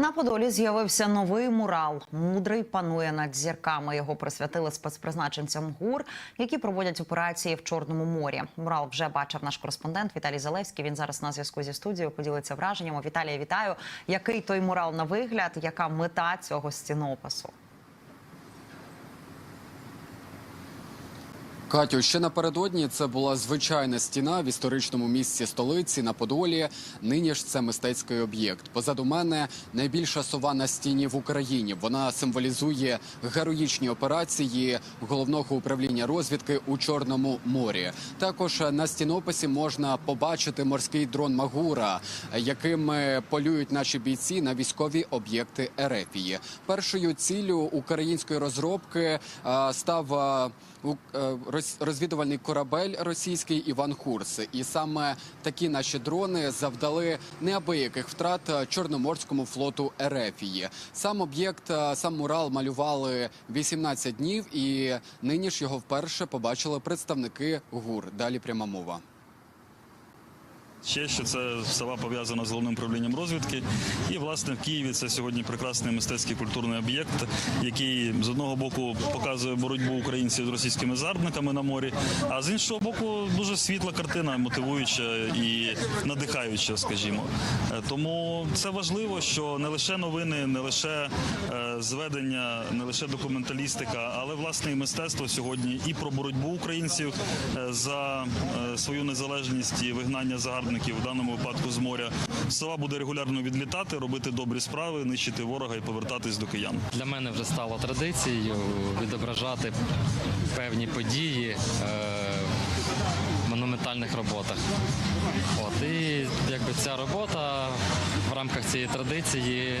На Подолі з'явився новий мурал. Мудрий панує над зірками. Його присвятили спецпризначенцям ГУР, які проводять операції в Чорному морі. Мурал вже бачив наш кореспондент Віталій Залевський. Він зараз на зв'язку зі студією поділиться враженнями. Віталія, вітаю. Який той мурал на вигляд? Яка мета цього стінопису? Катю, ще напередодні це була звичайна стіна в історичному місці столиці на Подолі. Нині ж це мистецький об'єкт. Позаду мене найбільша сова на стіні в Україні. Вона символізує героїчні операції головного управління розвідки у Чорному морі. Також на стінописі можна побачити морський дрон Магура, яким полюють наші бійці на військові об'єкти Ерефії. Першою ціллю української розробки став розвідувальний корабель російський Іван Курс. І саме такі наші дрони завдали неабияких втрат е, Чорноморському флоту Ерефії. Сам об'єкт, е, сам мурал малювали 18 днів, і нині ж його вперше побачили представники ГУР. Далі пряма мова. Ще що це села пов'язана з головним управлінням розвідки. І власне в Києві це сьогодні прекрасний мистецький культурний об'єкт, який з одного боку показує боротьбу українців з російськими загарбниками на морі, а з іншого боку, дуже світла картина, мотивуюча і надихаюча, скажімо. Е, Тому це важливо, що не лише новини, не лише е, зведення, не лише документалістика, але власне і мистецтво сьогодні і про боротьбу українців е, за свою незалежність і вигнання загарбників в даному випадку з моря. Сова буде регулярно відлітати, робити добрі справи, нищити ворога і повертатись до киян. Для мене вже стало традицією відображати певні події е, в монументальних роботах. От, і якби ця робота в рамках цієї традиції е,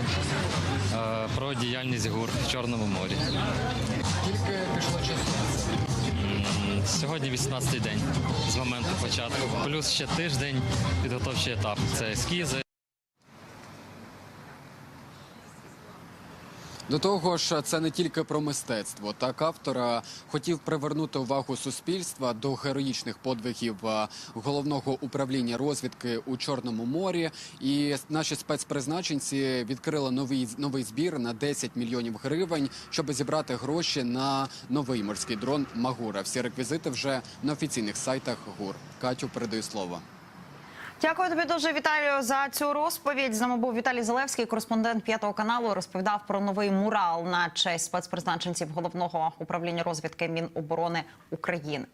про діяльність ГУР в Чорному морі. Тільки пішло часу. М, Сьогодні 18-й день з моменту початку, плюс ще тиждень підготовчий етап. Це ескізи. До того ж, це не тільки про мистецтво. Так автор хотів привернути увагу суспільства до героїчних подвигів е, головного управління розвідки у Чорному морі. І наші спецпризначенці відкрили новий новий збір на 10 мільйонів гривень, щоб зібрати гроші на новий морський дрон Магура. Всі реквізити вже на офіційних сайтах ГУР. Катю передаю слово. Дякую тобі дуже, Віталію, за цю розповідь. З нами був Віталій Залевський, кореспондент п'ятого каналу. Розповідав про новий мурал на честь спецпризначенців головного управління розвідки Міноборони України.